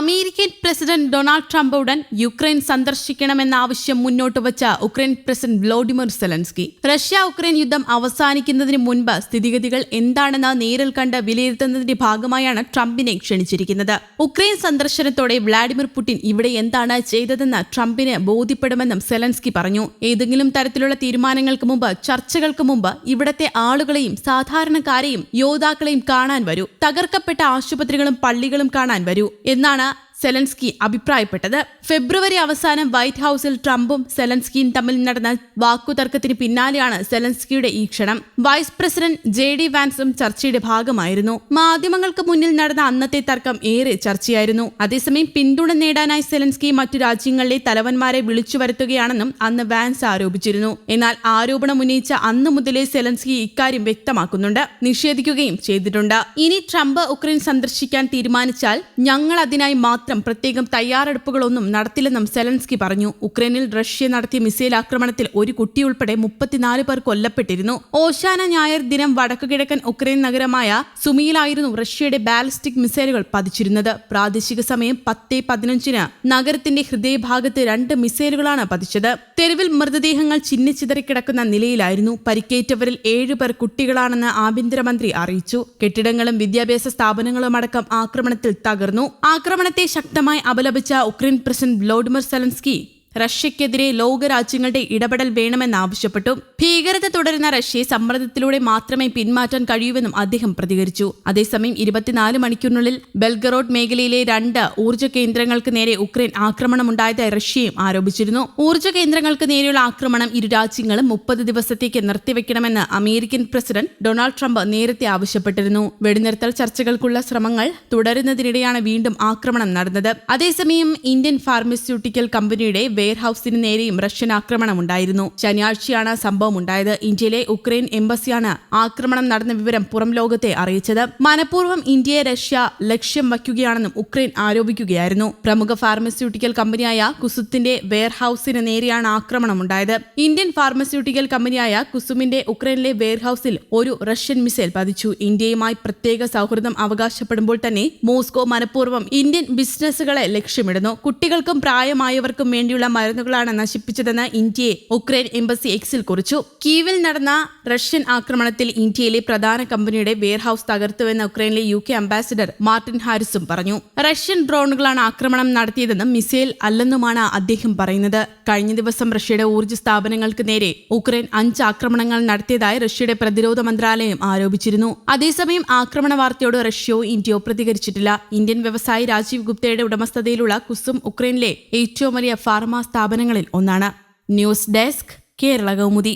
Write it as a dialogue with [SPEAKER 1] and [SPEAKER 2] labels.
[SPEAKER 1] American president Donald Trump ഉടൻ Ukraine സന്ദർശിക്കണമെന്ന ആവശ്യം മുന്നോട്ട് വച്ച Ukraine president Volodymyr Zelensky. Russia Ukraine യുദ്ധം അവസാനിക്കുന്നതിന് മുൻപ് സ്ഥിതിഗതികൾ എന്താണെന്ന് നേരിൽ കണ്ട് വിലയിരുത്തുന്നതിന്റെ ഭാഗമായാണ് ട്രംപിനെ ക്ഷണിച്ചിരിക്കുന്നത്. ഉക്രൈൻ സന്ദർശനത്തോടെ വ്ളാഡിമിർ പുടിൻ ഇവിടെ എന്താണ് ചെയ്തതെന്ന് ട്രംപിന് ബോധ്യപ്പെടുമെന്നും സെലൻസ്കി പറഞ്ഞു. ഏതെങ്കിലും തരത്തിലുള്ള തീരുമാനങ്ങൾക്ക് മുമ്പ് ചർച്ചകൾക്ക് മുമ്പ് ഇവിടത്തെ ആളുകളെയും സാധാരണക്കാരെയും യോദ്ധാക്കളെയും കാണാൻ വരൂ. തകർക്കപ്പെട്ട ആശുപത്രികളും പള്ളികളും കാണാൻ വരൂ. എന്നാണ് ん? സെലൻസ്കി അഭിപ്രായപ്പെട്ടത്. ഫെബ്രുവരി അവസാനം വൈറ്റ് ഹൌസിൽ ട്രംപും സെലൻസ്കിയും തമ്മിൽ നടന്ന വാക്കുതർക്കത്തിന് പിന്നാലെയാണ് സെലൻസ്കിയുടെ ഈ ക്ഷണം. വൈസ് പ്രസിഡന്റ് ജെ ഡി വാൻസും ചർച്ചയുടെ ഭാഗമായിരുന്നു. മാധ്യമങ്ങൾക്ക് മുന്നിൽ നടന്ന അന്നത്തെ തർക്കം ഏറെ ചർച്ചയായിരുന്നു. അതേസമയം പിന്തുണ നേടാനായി സെലൻസ്കി മറ്റു രാജ്യങ്ങളിലെ തലവന്മാരെ വിളിച്ചു വരുത്തുകയാണെന്നും അന്ന് വാൻസ് ആരോപിച്ചിരുന്നു. എന്നാൽ ആരോപണം ഉന്നയിച്ച അന്ന് മുതലേ സെലൻസ്കി ഇക്കാര്യം വ്യക്തമാക്കുന്നുണ്ട്. നിഷേധിക്കുകയും ചെയ്തിട്ടുണ്ട്. ഇനി ട്രംപ് ഉക്രൈൻ സന്ദർശിക്കാൻ തീരുമാനിച്ചാൽ ഞങ്ങൾ അതിനായി മാത്രം പ്രത്യേകം തയ്യാറെടുപ്പുകളൊന്നും നടത്തില്ലെന്നും സെലൻസ്കി പറഞ്ഞു. ഉക്രൈനിൽ റഷ്യ നടത്തിയ മിസൈൽ ആക്രമണത്തിൽ ഒരു കുട്ടിയുൾപ്പെടെ മുപ്പത്തിനാല് പേർ കൊല്ലപ്പെട്ടിരുന്നു. ഓശാന ഞായർ ദിനം വടക്കു കിഴക്കൻ ഉക്രൈൻ നഗരമായ സുമിയിലായിരുന്നു റഷ്യയുടെ ബാലിസ്റ്റിക് മിസൈലുകൾ പതിച്ചിരുന്നത്. പ്രാദേശിക സമയം പത്ത് പതിനഞ്ചിന് നഗരത്തിന്റെ ഹൃദയഭാഗത്ത് രണ്ട് മിസൈലുകളാണ് പതിച്ചത്. തെരുവിൽ മൃതദേഹങ്ങൾ ചിന്നിച്ചിതറിക്കിടക്കുന്ന നിലയിലായിരുന്നു. പരിക്കേറ്റവരിൽ ഏഴുപേർ കുട്ടികളാണെന്ന് ആഭ്യന്തരമന്ത്രി അറിയിച്ചു. കെട്ടിടങ്ങളും വിദ്യാഭ്യാസ സ്ഥാപനങ്ങളും അടക്കം ആക്രമണത്തിൽ തകർന്നു. ആക്രമണത്തെ ശക്തമായി അപലപിച്ച ഉക്രൈൻ പ്രസിഡന്റ് വ്ലോഡിമിർ സെലൻസ്കി റഷ്യക്കെതിരെ ലോകരാജ്യങ്ങളുടെ ഇടപെടൽ വേണമെന്നാവശ്യപ്പെട്ടു. ഭീകരത തുടരുന്ന റഷ്യയെ സമ്മർദ്ദത്തിലൂടെ മാത്രമേ പിന്മാറ്റാൻ കഴിയൂവെന്നും അദ്ദേഹം പ്രതികരിച്ചു. അതേസമയം ഇരുപത്തിനാല് മണിക്കൂറിനുള്ളിൽ ബെൽഗറോഡ് മേഖലയിലെ രണ്ട് ഊർജ കേന്ദ്രങ്ങൾക്ക് നേരെ ഉക്രൈൻ ആക്രമണമുണ്ടായതായി റഷ്യയും ആരോപിച്ചിരുന്നു. ഊർജ കേന്ദ്രങ്ങൾക്ക് നേരെയുള്ള ആക്രമണം ഇരു രാജ്യങ്ങളും മുപ്പത് ദിവസത്തേക്ക് നിർത്തിവെക്കണമെന്ന് അമേരിക്കൻ പ്രസിഡന്റ് ഡൊണാൾഡ് ട്രംപ് നേരത്തെ ആവശ്യപ്പെട്ടിരുന്നു. വെടിനിർത്തൽ ചർച്ചകൾക്കുള്ള ശ്രമങ്ങൾ തുടരുന്നതിനിടെയാണ് വീണ്ടും ആക്രമണം നടന്നത്. അതേസമയം ഇന്ത്യൻ ഫാർമസ്യൂട്ടിക്കൽ കമ്പനിയുടെ വെയർഹൌസിന് നേരെയും റഷ്യൻ ആക്രമണം ഉണ്ടായിരുന്നു. ശനിയാഴ്ചയാണ് സംഭവം ഉണ്ടായത്. ഇന്ത്യയിലെ ഉക്രൈൻ എംബസിയാണ് ആക്രമണം നടന്ന വിവരം പുറം ലോകത്തെ അറിയിച്ചത്. മനഃപൂർവം ഇന്ത്യയെ റഷ്യ ലക്ഷ്യം വയ്ക്കുകയാണെന്നും ഉക്രൈൻ ആരോപിക്കുകയായിരുന്നു. പ്രമുഖ ഫാർമസ്യൂട്ടിക്കൽ കമ്പനിയായ കുസുത്തിന്റെ വെയർഹൌസിന് നേരെയാണ് ആക്രമണം ഉണ്ടായത്. ഇന്ത്യൻ ഫാർമസ്യൂട്ടിക്കൽ കമ്പനിയായ കുസുമിന്റെ ഉക്രൈനിലെ വെയർഹൌസിൽ ഒരു റഷ്യൻ മിസൈൽ പതിച്ചു. ഇന്ത്യയുമായി പ്രത്യേക സൗഹൃദം അവകാശപ്പെടുമ്പോൾ തന്നെ മോസ്കോ മനഃപൂർവം ഇന്ത്യൻ ബിസിനസ്സുകളെ ലക്ഷ്യമിടുന്നു. കുട്ടികൾക്കും പ്രായമായവർക്കും വേണ്ടിയുള്ള മരുന്നുകളാണ് നശിപ്പിച്ചതെന്ന് ഇന്ത്യയെ ഉക്രൈൻ എംബസി എക്സിൽ കുറിച്ചു. കീവിൽ നടന്ന റഷ്യൻ ആക്രമണത്തിൽ ഇന്ത്യയിലെ പ്രധാന കമ്പനിയുടെ വെയർഹൌസ് തകർത്തുവെന്ന് ഉക്രൈനിലെ യു കെ അംബാസിഡർ മാർട്ടിൻ ഹാരിസും പറഞ്ഞു. റഷ്യൻ ഡ്രോണുകളാണ് ആക്രമണം നടത്തിയതെന്നും മിസൈൽ അല്ലെന്നുമാണ് അദ്ദേഹം പറയുന്നത്. കഴിഞ്ഞ ദിവസം റഷ്യയുടെ ഊർജ സ്ഥാപനങ്ങൾക്ക് നേരെ ഉക്രൈൻ അഞ്ച് ആക്രമണങ്ങൾ നടത്തിയതായി റഷ്യയുടെ പ്രതിരോധ മന്ത്രാലയം ആരോപിച്ചിരുന്നു. അതേസമയം ആക്രമണ വാർത്തയോട് റഷ്യയോ ഇന്ത്യയോ പ്രതികരിച്ചിട്ടില്ല. ഇന്ത്യൻ വ്യവസായി രാജീവ് ഗുപ്തയുടെ ഉടമസ്ഥതയിലുള്ള കുസും ഉക്രൈനിലെ ഏറ്റവും വലിയ ഫാർമ സ്ഥാപനങ്ങളിൽ ഒന്നാണ് ന്യൂസ് ഡെസ്ക് കേരള കൗമുദി